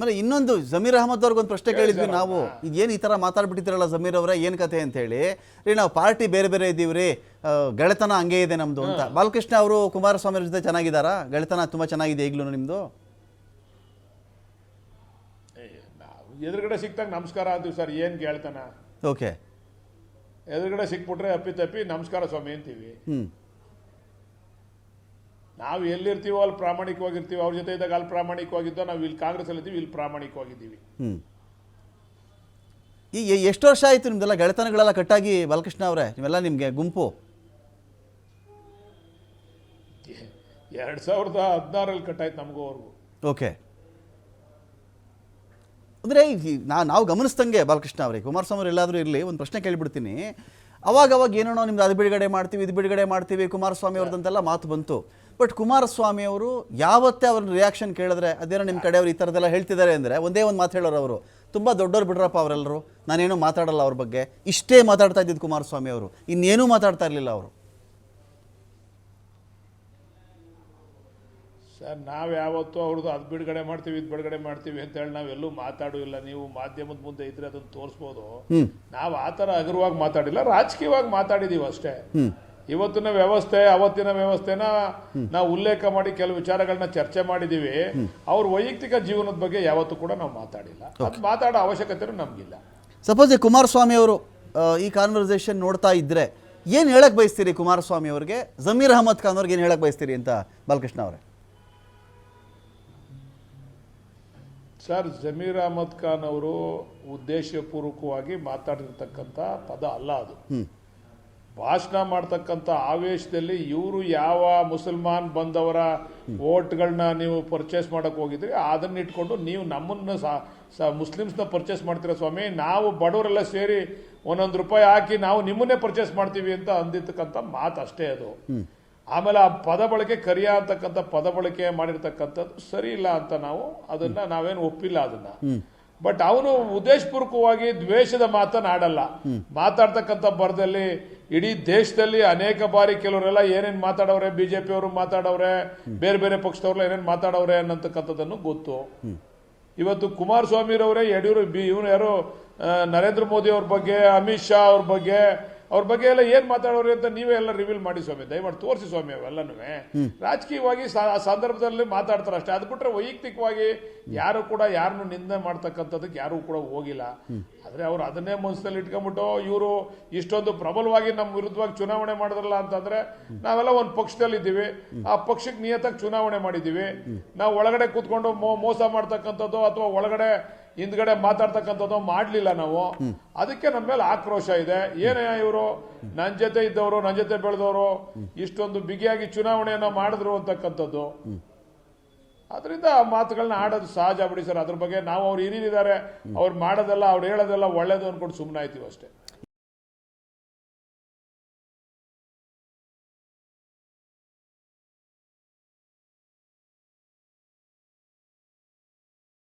ಆಮೇಲೆ ಇನ್ನೊಂದು ಜಮೀರ್ ಅಹಮದ್ ಅವ್ರಿಗೆ ಒಂದು ಪ್ರಶ್ನೆ ಕೇಳಿದ್ವಿ ನಾವು. ಏನು ಈ ಥರ ಮಾತಾಡ್ಬಿಟ್ಟಿದ್ದೀರಲ್ಲ ಜಮೀರ್ ಅವರೇ ಏನು ಕತೆ ಅಂತ ಹೇಳಿ ರೀ ನಾವು ಪಾರ್ಟಿ ಬೇರೆ ಬೇರೆ ಇದ್ದೀವಿ ರೀ ಗೆಳೆತನ ಹಂಗೆ ಇದೆ ನಮ್ಮದು ಅಂತ. ಬಾಲಕೃಷ್ಣ ಅವರು ಕುಮಾರಸ್ವಾಮಿ ಅವ್ರ ಜೊತೆ ಚೆನ್ನಾಗಿದ್ದಾರಾ? ಗೆಳೆತನ ತುಂಬ ಚೆನ್ನಾಗಿದೆ ಈಗಲೂ ನಿಮ್ಮದು ಎದುರುಗಡೆ ಸಿಕ್ತಾಗ ನಮಸ್ಕಾರ ಅಂತೀವಿ ಸರ್ ಏನು ಗೆಳೆತನ? ಓಕೆ. ಎದುರುಗಡೆ ಸಿಕ್ಬಿಟ್ರೆ ಅಪ್ಪಿ ತಪ್ಪಿ ನಮಸ್ಕಾರ ಸ್ವಾಮಿ ಅಂತೀವಿ. ಹ್ಞೂ ನಾವು ಎಲ್ಲಿರ್ತೀವೋ ಅಲ್ಲಿ ಪ್ರಾಮಾಣಿಕವಾಗಿರ್ತೀವಿ. ಅವ್ರ ಜೊತೆ ಇದ್ದಾಗ ಅಲ್ಲಿ ಪ್ರಾಮಾಣಿಕವಾಗಿದ್ದೋ ನಾವು ಇಲ್ಲಿ ಕಾಂಗ್ರೆಸ್ ಅಲ್ಲಿ ಇದ್ದೀವಿ ಇಲ್ಲಿ ಪ್ರಾಮಾಣಿಕವಾಗಿದ್ದೀವಿ. ಹ್ಞೂ ಈ ಎಷ್ಟು ವರ್ಷ ಆಯಿತು ನಿಮ್ದೆಲ್ಲ ಗೆಳೆತನಗಳೆಲ್ಲ ಕಟ್ಟಾಗಿ ಬಾಲಕೃಷ್ಣ ಅವರೇ? ನೀವೆಲ್ಲ ನಿಮಗೆ ಗುಂಪು? ಎರಡು ಸಾವಿರದ ಹದಿನಾರಲ್ಲಿ ಕಟ್ಟಾಯ್ತು ನಮಗೂ ಅವ್ರಿಗೂ. ಓಕೆ. ಅಂದರೆ ನಾ ನಾವು ಗಮನಿಸ್ದಂಗೆ ಬಾಲಕೃಷ್ಣ ಅವರೇ ಕುಮಾರಸ್ವಾಮಿ ಅವ್ರು ಎಲ್ಲಾದರೂ ಇರಲಿ ಒಂದು ಪ್ರಶ್ನೆ ಕೇಳಿಬಿಡ್ತೀನಿ. ಅವಾಗ ಅವಾಗ ಏನೋ ನಿಮ್ದು ಅದು ಬಿಡುಗಡೆ ಮಾಡ್ತೀವಿ ಇದು ಬಿಡುಗಡೆ ಮಾಡ್ತೀವಿ ಕುಮಾರಸ್ವಾಮಿ ಅವ್ರದ್ದಂತೆಲ್ಲ ಮಾತು ಬಂತು. ಬಟ್ ಕುಮಾರಸ್ವಾಮಿ ಅವರು ಯಾವತ್ತೇ ಅವ್ರನ್ನ ರಿಯಾಕ್ಷನ್ ಕೇಳಿದ್ರೆ ಅದೇನೋ ನಿಮ್ಮ ಕಡೆಯವರು ಈ ಥರದ್ದೆಲ್ಲ ಹೇಳ್ತಿದ್ದಾರೆ ಅಂದರೆ ಒಂದೇ ಒಂದು ಮಾತು ಹೇಳೋರು ಅವರು. ತುಂಬ ದೊಡ್ಡವ್ರು ಬಿಡ್ರಪ್ಪ ಅವರೆಲ್ಲರೂ ನಾನೇನು ಮಾತಾಡಲ್ಲ ಅವ್ರ ಬಗ್ಗೆ. ಇಷ್ಟೇ ಮಾತಾಡ್ತಾ ಇದ್ದಿದ್ದು ಕುಮಾರಸ್ವಾಮಿ ಅವರು. ಇನ್ನೇನೂ ಮಾತಾಡ್ತಾ ಇರಲಿಲ್ಲ ಅವರು. ಸರ್ ನಾವು ಯಾವತ್ತೂ ಅವ್ರದ್ದು ಅದು ಬಿಡುಗಡೆ ಮಾಡ್ತೀವಿ ಇದು ಬಿಡುಗಡೆ ಮಾಡ್ತೀವಿ ಅಂತ ಹೇಳಿ ನಾವೆಲ್ಲೂ ಮಾತಾಡೂ ಇಲ್ಲ ನೀವು ಮಾಧ್ಯಮದ ಮುಂದೆ ಇದ್ರೆ ಅದನ್ನು ತೋರಿಸ್ಬೋದು. ನಾವು ಆ ಥರ ಹಗುರವಾಗಿ ಮಾತಾಡಿಲ್ಲ ರಾಜಕೀಯವಾಗಿ ಮಾತಾಡಿದೀವಿ ಅಷ್ಟೇ. ಇವತ್ತಿನ ವ್ಯವಸ್ಥೆ ಅವತ್ತಿನ ವ್ಯವಸ್ಥೆನ ನಾವು ಉಲ್ಲೇಖ ಮಾಡಿ ಕೆಲವು ವಿಚಾರಗಳನ್ನ ಚರ್ಚೆ ಮಾಡಿದೀವಿ. ಅವ್ರ ವೈಯಕ್ತಿಕ ಜೀವನದ ಬಗ್ಗೆ ಯಾವತ್ತೂ ಕೂಡ ನಾವು ಮಾತಾಡಿಲ್ಲ. ಅದು ಮಾತಾಡೋ ಅವಶ್ಯಕತೆನೂ ನಮಗಿಲ್ಲ. ಸಪೋಸ್ ಕುಮಾರಸ್ವಾಮಿ ಅವರು ಈ ಕಾನ್ವರ್ಸೇಷನ್ ನೋಡ್ತಾ ಇದ್ರೆ ಏನು ಹೇಳಕ್ ಬಯಸ್ತೀರಿ ಕುಮಾರಸ್ವಾಮಿ ಅವರಿಗೆ? ಜಮೀರ್ ಅಹಮದ್ ಖಾನ್ ಅವ್ರಿಗೆ ಏನು ಹೇಳಕ್ ಬಯಸ್ತೀರಿ ಅಂತ ಬಾಲಕೃಷ್ಣ ಅವರೇ? ಸರ್ ಜಮೀರ್ ಅಹಮದ್ ಖಾನ್ ಅವರು ಉದ್ದೇಶಪೂರ್ವಕವಾಗಿ ಮಾತಾಡಿರ್ತಕ್ಕಂಥ ಪದ ಅಲ್ಲ ಅದು. ಭಾಷಣ ಮಾಡ್ತಕ್ಕಂಥ ಆವೇಶದಲ್ಲಿ ಇವರು ಯಾವ ಮುಸಲ್ಮಾನ್ ಬಂದವರ ವೋಟ್ಗಳನ್ನ ನೀವು ಪರ್ಚೇಸ್ ಮಾಡಕ್ ಹೋಗಿದ್ರಿ ಅದನ್ನ ಇಟ್ಕೊಂಡು ನೀವು ನಮ್ಮನ್ನ ಸ- ಮುಸ್ಲಿಮ್ಸ್ನ ಪರ್ಚೇಸ್ ಮಾಡ್ತೀರಾ ಸ್ವಾಮಿ? ನಾವು ಬಡವರೆಲ್ಲ ಸೇರಿ ಒಂದೊಂದು ರೂಪಾಯಿ ಹಾಕಿ ನಾವು ನಿಮ್ಮನ್ನೇ ಪರ್ಚೇಸ್ ಮಾಡ್ತೀವಿ ಅಂತ ಅಂದಿರ್ತಕ್ಕಂಥ ಮಾತು ಅಷ್ಟೇ ಅದು. ಆಮೇಲೆ ಆ ಪದ ಬಳಕೆ ಕರಿಯ ಅಂತಕ್ಕಂಥ ಪದ ಬಳಕೆ ಮಾಡಿರ್ತಕ್ಕಂಥದ್ದು ಸರಿ ಇಲ್ಲ ಅಂತ ನಾವು ಅದನ್ನ ನಾವೇನು ಒಪ್ಪಿಲ್ಲ ಅದನ್ನ. ಬಟ್ ಅವನು ಉದ್ದೇಶಪೂರ್ವಕವಾಗಿ ದ್ವೇಷದ ಮಾತನಾಡಲ್ಲ. ಮಾತಾಡ್ತಕ್ಕಂಥ ಬರದಲ್ಲಿ ಇಡೀ ದೇಶದಲ್ಲಿ ಅನೇಕ ಬಾರಿ ಕೆಲವರೆಲ್ಲ ಏನೇನ್ ಮಾತಾಡವ್ರೆ? ಬಿಜೆಪಿ ಅವರು ಮಾತಾಡವ್ರೆ ಬೇರೆ ಬೇರೆ ಪಕ್ಷದವ್ರೆಲ್ಲ ಏನೇನ್ ಮಾತಾಡವ್ರೆ ಅನ್ನತಕ್ಕಂಥದ್ದನ್ನು ಗೊತ್ತು. ಇವತ್ತು ಕುಮಾರಸ್ವಾಮಿರವರೇ ಯಡಿಯೂರು ಬಿ ಇವನು ಯಾರು ನರೇಂದ್ರ ಮೋದಿ ಅವ್ರ ಬಗ್ಗೆ ಅಮಿತ್ ಶಾ ಅವ್ರ ಬಗ್ಗೆ ಅವ್ರ ಬಗ್ಗೆ ಎಲ್ಲ ಏನ್ ಮಾತಾಡೋರಿ ಅಂತ ನೀವೇ ಎಲ್ಲ ರಿವೀಲ್ ಮಾಡಿ ಸ್ವಾಮಿ. ದಯಮಾಡಿ ತೋರಿಸಿ ಸ್ವಾಮಿ ಅವೆಲ್ಲನು ರಾಜಕೀಯವಾಗಿ ಆ ಸಂದರ್ಭದಲ್ಲಿ ಮಾತಾಡ್ತಾರೆ ಅಷ್ಟೇ. ಅದು ಬಿಟ್ರೆ ವೈಯಕ್ತಿಕವಾಗಿ ಯಾರು ಕೂಡ ಯಾರನ್ನು ನಿಂದೆ ಮಾಡ್ತಕ್ಕಂಥದ್ದಕ್ಕೆ ಯಾರು ಕೂಡ ಹೋಗಿಲ್ಲ. ಆದ್ರೆ ಅವ್ರು ಅದನ್ನೇ ಮನಸ್ಸಲ್ಲಿ ಇಟ್ಕೊಂಡ್ಬಿಟ್ಟು ಇವರು ಇಷ್ಟೊಂದು ಪ್ರಬಲವಾಗಿ ನಮ್ಮ ವಿರುದ್ಧವಾಗಿ ಚುನಾವಣೆ ಮಾಡಿದ್ರಲ್ಲ ಅಂತಂದ್ರೆ ನಾವೆಲ್ಲ ಒಂದು ಪಕ್ಷದಲ್ಲಿ ಇದ್ದೀವಿ. ಆ ಪಕ್ಷಕ್ಕೆ ನಿಯತಾಗಿ ಚುನಾವಣೆ ಮಾಡಿದ್ದೀವಿ. ನಾವು ಒಳಗಡೆ ಕೂತ್ಕೊಂಡು ಮೋಸ ಮಾಡ್ತಕ್ಕಂಥದ್ದು ಅಥವಾ ಒಳಗಡೆ ಹಿಂದ್ಗಡೆ ಮಾತಾಡ್ತಕ್ಕಂಥದ್ದು ಮಾಡ್ಲಿಲ್ಲ ನಾವು. ಅದಕ್ಕೆ ನಮ್ಮ ಮೇಲೆ ಆಕ್ರೋಶ ಇದೆ. ಏನೇ ಇವರು? ನನ್ನ ಜೊತೆ ಇದ್ದವರು ನನ್ನ ಜೊತೆ ಬೆಳೆದವರು, ಇಷ್ಟೊಂದು ಬಿಗಿಯಾಗಿ ಚುನಾವಣೆಯನ್ನ ಮಾಡಿದ್ರು ಅಂತಕ್ಕಂಥದ್ದು. ಅದರಿಂದ ಆ ಮಾತುಗಳನ್ನ ಆಡೋದು ಸಹಜ ಬಿಡಿ ಸರ್. ಅದ್ರ ಬಗ್ಗೆ ನಾವು ಅವ್ರು ಹಿರಿಯರಿದ್ದಾರೆ ಅವ್ರು ಮಾಡೋದಲ್ಲ, ಅವ್ರು ಹೇಳೋದೆಲ್ಲ ಒಳ್ಳೇದು ಅನ್ಕೊಂಡು ಸುಮ್ಮನೆ ಆಯ್ತೀವಿ ಅಷ್ಟೇ.